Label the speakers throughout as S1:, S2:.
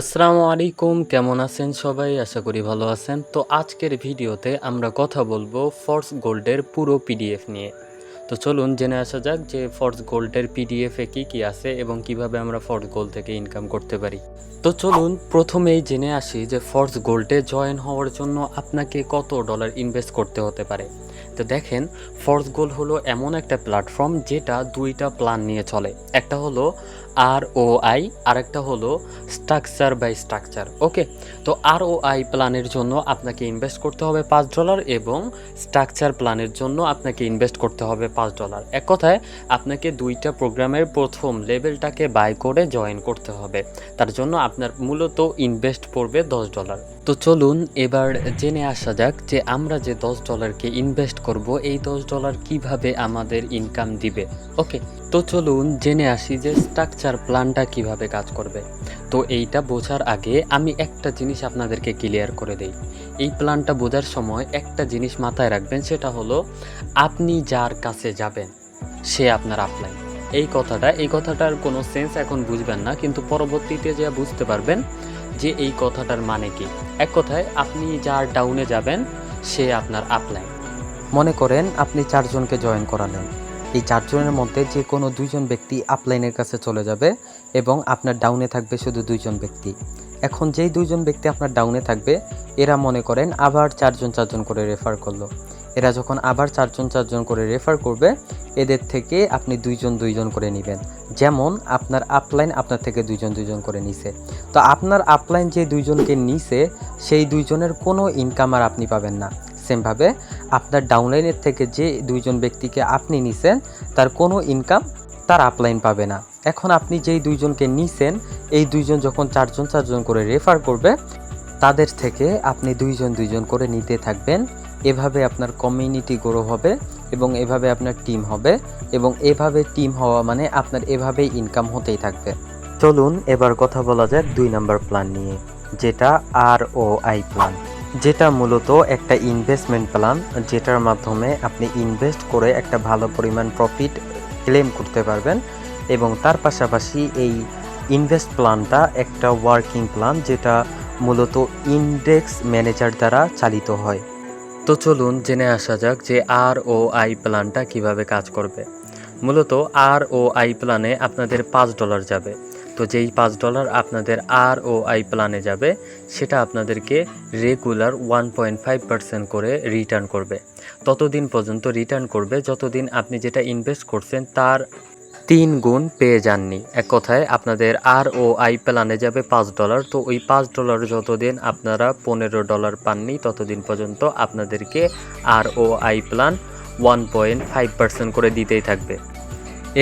S1: আসসালামু আলাইকুম, কেমন আছেন সবাই? আশা করি ভালো আছেন। তো আজকের ভিডিওতে আমরা কথা বলব ফর্স গোল্ডের পুরো পিডিএফ নিয়ে। তো চলুন জেনে আসা যাক যে ফর্স গোল্ডের পিডিএফে কি কি আছে এবং কীভাবে আমরা ফর্স গোল্ড থেকে ইনকাম করতে পারি। তো চলুন প্রথমেই জেনে আসি যে ফর্স গোল্ডে জয়েন হওয়ার জন্য আপনাকে কত ডলার ইনভেস্ট করতে হতে পারে। তো দেখেন ফর্স গোল হলো এমন একটা প্ল্যাটফর্ম যেটা দুইটা প্ল্যান নিয়ে চলে। একটা হলো আর ও আই আরেকটা হলো স্ট্রাকচার বাই স্ট্রাকচার ওকে তো আর ও আই প্ল্যানের জন্য আপনাকে ইনভেস্ট করতে হবে পাঁচ ডলার এবং স্ট্রাকচার প্ল্যানের জন্য আপনাকে ইনভেস্ট করতে হবে পাঁচ ডলার। এক কথায়, আপনাকে দুইটা প্রোগ্রামের প্রথম লেভেলটাকে বাই করে জয়েন করতে হবে। তার জন্য আপনার মূলত ইনভেস্ট পড়বে দশ ডলার। তো চলুন এবার জেনে আসা যাক যে আমরা যে দশ ডলারকে ইনভেস্ট করব, এই দশ ডলার কীভাবে আমাদের ইনকাম দিবে। ওকে তো চলুন জেনে আসি যে স্ট্রাকচার প্ল্যানটা কীভাবে কাজ করবে। তো এইটা বোঝার আগে আমি একটা জিনিস আপনাদেরকে ক্লিয়ার করে দেই। এই প্ল্যানটা বোঝার সময় একটা জিনিস মাথায় রাখবেন, সেটা হলো আপনি যার কাছে যাবেন, সে আপনার আপলাই এই কথাটা, এই কথাটার কোনো সেন্স এখন বুঝবেন না, কিন্তু পরবর্তীতে যা বুঝতে পারবেন যে এই কথাটার মানে কি। এক কথায়, আপনি যার ডাউনে যাবেন, সে আপনার আপলাইন মনে করেন আপনি চারজনকে জয়েন করালেন। এই চারজনের মধ্যে যে কোনো দুইজন ব্যক্তি আপলাইনের কাছে চলে যাবে এবং আপনার ডাউনে থাকবে শুধু দুইজন ব্যক্তি। এখন যেই দুইজন ব্যক্তি আপনার ডাউনে থাকবে, এরা মনে করেন আবার চারজন চারজন করে রেফার করল। এরা যখন আবার চারজন চারজন করে রেফার করবে, এদের থেকে আপনি দুইজন দুইজন করে নেবেন। যেমন আপনার আপলাইন আপনার থেকে দুইজন দুইজন করে নিছে। তো আপনার আপলাইন যে দুইজনকে নিছে, সেই দুইজনের কোনো ইনকাম আর আপনি পাবেন না। সেমভাবে আপনার ডাউনলাইনের থেকে যে দুইজন ব্যক্তিকে আপনি নিছেন, তার কোনো ইনকাম তার আপলাইন পাবে না। এখন আপনি যেই দুইজনকে নিছেন, এই দুইজন যখন চারজন চারজন করে রেফার করবে, তাদের থেকে আপনি দুইজন দুইজন করে নিতে থাকবেন। এভাবে আপনার কমিউনিটি গ্রো হবে এবং এভাবে আপনার টিম হবে এবং এভাবে টিম হওয়া মানে আপনার এভাবেই ইনকাম হতেই থাকবে। চলুন এবার কথা বলা যাক দুই নাম্বার প্ল্যান নিয়ে, যেটা আর ও আই প্ল্যান যেটা মূলত একটা ইনভেস্টমেন্ট প্ল্যান যেটার মাধ্যমে আপনি ইনভেস্ট করে একটা ভালো পরিমাণ প্রফিট ক্লেম করতে পারবেন এবং তার পাশাপাশি এই ইনভেস্ট প্ল্যানটা একটা ওয়ার্কিং প্ল্যান যেটা মূলত ইন্ডেক্স ম্যানেজার দ্বারা চালিত হয়। তো চলুন জেনে আসা যাক যে আর ও আই প্ল্যানটা কীভাবে কাজ করবে। মূলত আর ও আই প্ল্যানে আপনাদের পাঁচ ডলার যাবে। তো যেই পাঁচ ডলার আপনাদের আর ও আই প্ল্যানে যাবে, সেটা আপনাদেরকে regular one point five percent করে রিটার্ন করবে। ততদিন পর্যন্ত রিটার্ন করবে, যতদিন আপনি যেটা ইনভেস্ট করছেন তার তিন গুণ পেয়ে যাননি। এক কথায় আপনাদের আর ও আই প্ল্যানে যাবে পাঁচ ডলার তো ওই পাঁচ ডলার যতদিন আপনারা পনেরো ডলার পাননি, ততদিন পর্যন্ত আপনাদেরকে R O I plan one point five percent করে দিতেই থাকবে।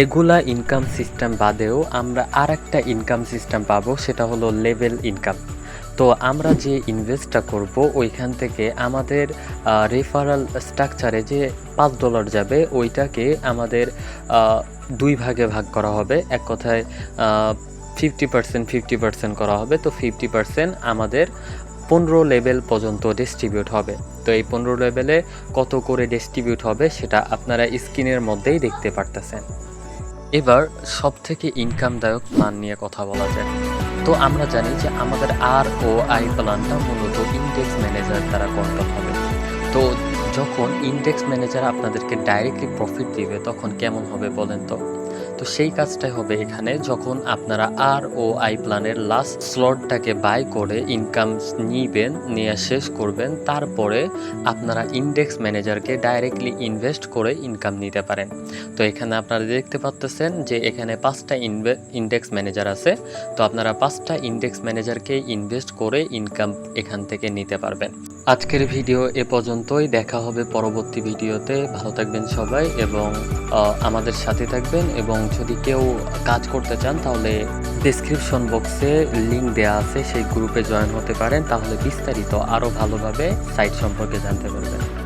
S1: এগুলা ইনকাম সিস্টেম বাদেও আমরা আর একটা ইনকাম সিস্টেম পাবো, সেটা হলো লেভেল ইনকাম তো আমরা যে ইনভেস্টটা করব, ওইখান থেকে আমাদের রেফারাল স্ট্রাকচারে যে পাঁচ ডলার যাবে, ওইটাকে আমাদের দুই ভাগে ভাগ করা হবে। এক কথায় ফিফটি পার্সেন্ট ফিফটি পার্সেন্ট করা হবে। তো ফিফটি পার্সেন্ট আমাদের পনেরো লেভেল পর্যন্ত ডিস্ট্রিবিউট হবে। তো এই পনেরো লেভেলে কত করে ডিস্ট্রিবিউট হবে, সেটা আপনারা স্ক্রিনের মধ্যেই দেখতে পারতেছেন। এবার সব থেকে ইনকামদায়ক প্ল্যান নিয়ে কথা বলা যায় তো আমরা জানি যে আমাদের আর ও আই প্ল্যানটা মূলত ইন্ডেক্স ম্যানেজার দ্বারা কন্ট্রোল হবে। তো যখন ইন্ডেক্স ম্যানেজার আপনাদেরকে ডাইরেক্টলি প্রফিট দিবে, তখন কেমন হবে বলেন তো? তো সেই কাজটাই হবে এখানে যখন আপনারা আর ও আই প্ল্যানের লাস্ট স্লটটাকে বাই করে ইনকাম নিবেন, নিয়ে শেষ করবেন, তারপরে আপনারা ইন্ডেক্স ম্যানেজারকে ডাইরেক্টলি ইনভেস্ট করে ইনকাম নিতে পারেন। তো এখানে আপনারা দেখতে পাচ্তেছেন যে এখানে পাঁচটা ইন্ডেক্স ম্যানেজার আছে। তো আপনারা পাঁচটা ইন্ডেক্স ম্যানেজারকে ইনভেস্ট করে ইনকাম এখান থেকে নিতে পারবেন। আজকের ভিডিও এ পর্যন্তই। দেখা হবে পরবর্তী ভিডিওতে ভালো থাকবেন সবাই এবং আমাদের সাথে থাকবেন এবং যদি কেউ কাজ করতে চান, তাহলে ডিসক্রিপশন বক্সে লিংক দেওয়া আছে, সেই গ্রুপে জয়েন হতে পারেন। তাহলে বিস্তারিত আরও ভালোভাবে সাইট সম্পর্কে জানতে পারবেন।